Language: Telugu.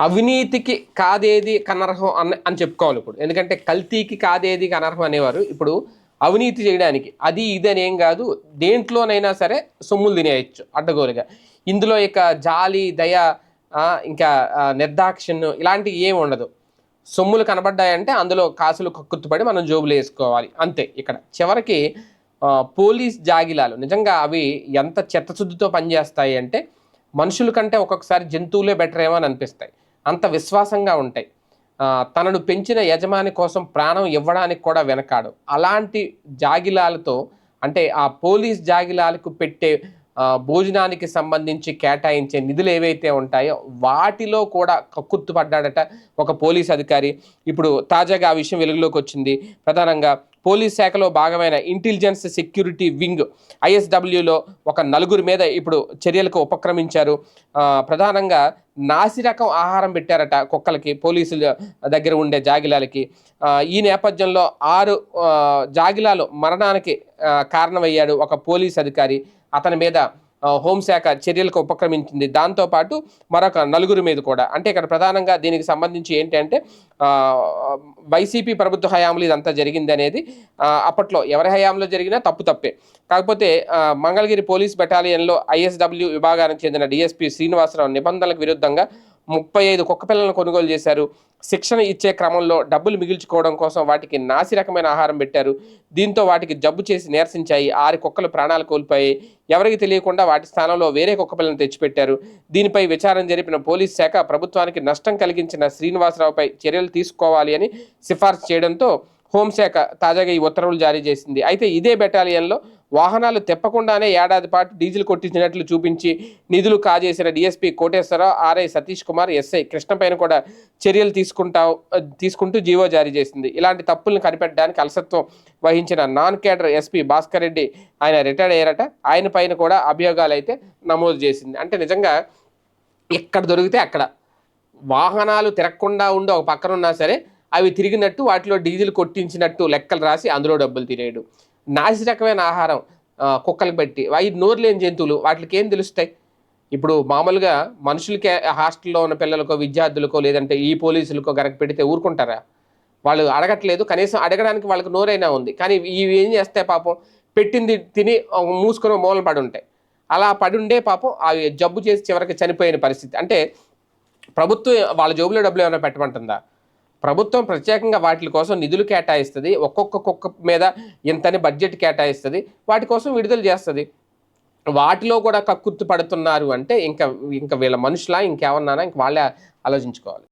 అవినీతికి కాదేది కనర్హం అని అని చెప్పుకోవాలి ఇప్పుడు. ఎందుకంటే కల్తీకి కాదేది కనర్హం అనేవారు. ఇప్పుడు అవినీతి చేయడానికి అది ఇది అని ఏం కాదు. దేంట్లోనైనా సరే సొమ్ములు తినేయచ్చు అడ్డగోలుగా. ఇందులో ఇక జాలి దయ ఇంకా ఆ, నిర్దాక్షిణ్యం ఇలాంటివి ఏమి ఉండదు. సొమ్ములు కనబడ్డాయంటే అందులో కాసులు కక్కుర్తుపడి మనం జోబులు వేసుకోవాలి. అంతే ఇక్కడ. చివరికి పోలీస్ జాగిలాలు. నిజంగా అవి ఎంత చెత్తశుద్ధితో పనిచేస్తాయి అంటే మనుషుల కంటే ఒక్కొక్కసారి జంతువులే బెటర్ ఏమో అని అనిపిస్తాయి. అంత విశ్వాసంగా ఉంటాయి. తనను పెంచిన యజమాని కోసం ప్రాణం ఇవ్వడానికి కూడా వెనకాడు. అలాంటి జాగిలాలతో అంటే ఆ పోలీస్ జాగిలాలకు పెట్టే భోజనానికి సంబంధించి కేటాయించే నిధులు ఏవైతే ఉంటాయో వాటిలో కూడా కక్కుర్తు పడ్డాడట ఒక పోలీస్ అధికారి. ఇప్పుడు తాజాగా ఆ విషయం వెలుగులోకి వచ్చింది. ప్రధానంగా పోలీస్ శాఖలో భాగమైన ఇంటెలిజెన్స్ సెక్యూరిటీ వింగ్ ఐఎస్డబ్ల్యూలో ఒక నలుగురి మీద ఇప్పుడు చర్యలకు ఉపక్రమించారు. ప్రధానంగా నాసిరకం ఆహారం పెట్టారట కుక్కలకి పోలీసుల దగ్గర ఉండే జాగిలాలకి. ఈ నేపథ్యంలో ఆరు జాగిలాలు మరణానికి కారణమయ్యాడు ఒక పోలీస్ అధికారి. అతని మీద హోంశాఖ చర్యలకు ఉపక్రమించింది. దాంతోపాటు మరొక నలుగురి మీద కూడా. అంటే ఇక్కడ ప్రధానంగా దీనికి సంబంధించి ఏంటంటే వైసీపీ ప్రభుత్వ హయాంలో ఇదంతా జరిగింది అనేది అప్పట్లో ఎవరి హయాంలో జరిగినా తప్పు తప్పే. కాకపోతే మంగళగిరి పోలీస్ బెటాలియన్లో ఐఎస్డబ్ల్యూ విభాగానికి చెందిన డిఎస్పీ శ్రీనివాసరావు నిబంధనలకు విరుద్ధంగా ముప్పై ఐదు కుక్క పిల్లలను కొనుగోలు చేశారు. శిక్షణ ఇచ్చే క్రమంలో డబ్బులు మిగిల్చుకోవడం కోసం వాటికి నాసి రకమైన ఆహారం పెట్టారు. దీంతో వాటికి జబ్బు చేసి నీరసించాయి. ఆరు కుక్కలు ప్రాణాలు కోల్పోయాయి. ఎవరికి తెలియకుండా వాటి స్థానంలో వేరే కుక్క పిల్లలను తెచ్చిపెట్టారు. దీనిపై విచారణ జరిపిన పోలీస్ శాఖ ప్రభుత్వానికి నష్టం కలిగించిన శ్రీనివాసరావుపై చర్యలు తీసుకోవాలి అని సిఫార్సు చేయడంతో హోంశాఖ తాజాగా ఈ ఉత్తర్వులు జారీ చేసింది. అయితే ఇదే బెటాలియన్లో వాహనాలు తెప్పకుండానే ఏడాది పాటు డీజిల్ కొట్టించినట్లు చూపించి నిధులు కాజేసిన DSP Koteswara Rao RI Satish Kumar SI కృష్ణపైన కూడా చర్యలు తీసుకుంటా తీసుకుంటూ జీవో జారీ చేసింది. ఇలాంటి తప్పులను కనిపెట్టడానికి అలసత్వం వహించిన non cadre SP Bhaskar Reddy ఆయన రిటైర్డ్ అయ్యారట. ఆయన పైన కూడా అభియోగాలు అయితే నమోదు చేసింది. అంటే నిజంగా ఎక్కడ దొరికితే అక్కడ. వాహనాలు తిరగకుండా ఉండి ఒక పక్కన ఉన్నా సరే అవి తిరిగినట్టు వాటిలో డీజిల్ కొట్టించినట్టు లెక్కలు రాసి అందులో డబ్బులు తినేయడం నాసి రకమైన ఆహారం కుక్కలు కుక్కలకు పెట్టి అవి నోరు లేని జంతువులు వాటికి ఏం తెలుస్తాయి? ఇప్పుడు మామూలుగా మనుషులకే హాస్టల్లో ఉన్న పిల్లలకో విద్యార్థులకో లేదంటే ఈ పోలీసులకో గనక పెడితే ఊరుకుంటారా? వాళ్ళు అడగట్లేదు. కనీసం అడగడానికి వాళ్ళకి నోరైనా ఉంది. కానీ ఇవి ఏం చేస్తాయి పాపం? పెట్టింది తిని మూసుకుని మూసుకొని పడి ఉంటాయి. అలా పడి ఉండే పాపం అవి జబ్బు చేసి చివరికి చనిపోయిన పరిస్థితి. అంటే ప్రభుత్వం వాళ్ళ జోబులో డబ్బులు ఏమైనా పెట్టమంటుందా? ప్రభుత్వం ప్రత్యేకంగా వాటి కోసం నిధులు కేటాయిస్తుంది. ఒక్కొక్క కుక్క మీద ఇంతని బడ్జెట్ కేటాయిస్తుంది. వాటి కోసం విడుదల చేస్తుంది. వాటిలో కూడా కక్కుర్తి పడుతున్నారు అంటే ఇంకా ఇంకా వీళ్ళ మనుషులా ఇంకేమన్నానా? ఇంక వాళ్ళే ఆలోచించుకోవాలి.